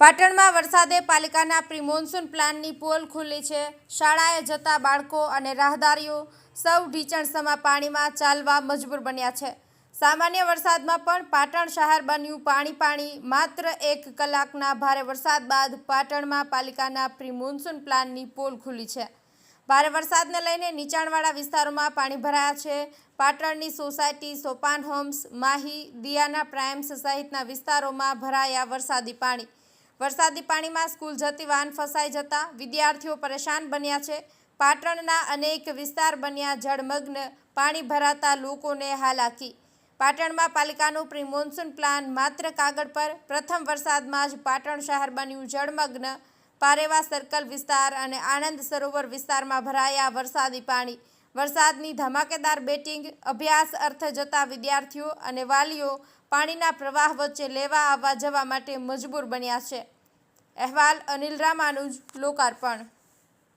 પાટણમાં વરસાદે પાલિકાના પ્રી મોન્સૂન પ્લાનની પોલ ખુલ્લી છે. શાળાએ જતા બાળકો અને રાહદારીઓ સૌ ઢીચણસમા પાણીમાં ચાલવા મજબૂર બન્યા છે. સામાન્ય વરસાદમાં પણ પાટણ શહેર બન્યું પાણી પાણી. માત્ર એક કલાકના ભારે વરસાદ બાદ પાટણમાં પાલિકાના પ્રી મોન્સૂન પ્લાનની પોલ ખુલ્લી છે. ભારે વરસાદને લઈને નીચાણવાળા વિસ્તારોમાં પાણી ભરાયા છે. પાટણની society, Sopan homes, Mahi, Diyana primes સહિતના વિસ્તારોમાં ભરાયા વરસાદી પાણી. વરસાદી પાણીમાં સ્કૂલ જતી વાહન ફસાઈ જતા વિદ્યાર્થીઓ પરેશાન બન્યા છે. પાટણના અનેક વિસ્તાર બન્યા જળમગ્ન, પાણી ભરાતા લોકોને હાલાકી પાટણમાં પાલિકાનું પ્રી મોન્સૂન પ્લાન માત્ર કાગળ પર, પ્રથમ વરસાદમાં જ પાટણ શહેર બન્યું જળમગ્ન. પારેવા સર્કલ વિસ્તાર અને આણંદ સરોવર વિસ્તારમાં ભરાયા વરસાદી પાણી. વરસાદની ધમાકેદાર બેટિંગ, અભ્યાસ અર્થે જતા વિદ્યાર્થીઓ અને વાલીઓ પાણીના પ્રવાહ વચ્ચે લેવા આવવા જવા માટે મજબૂર બન્યા છે. અહેવાલ અનિલ રામાનુજ, લોકાર્પણ.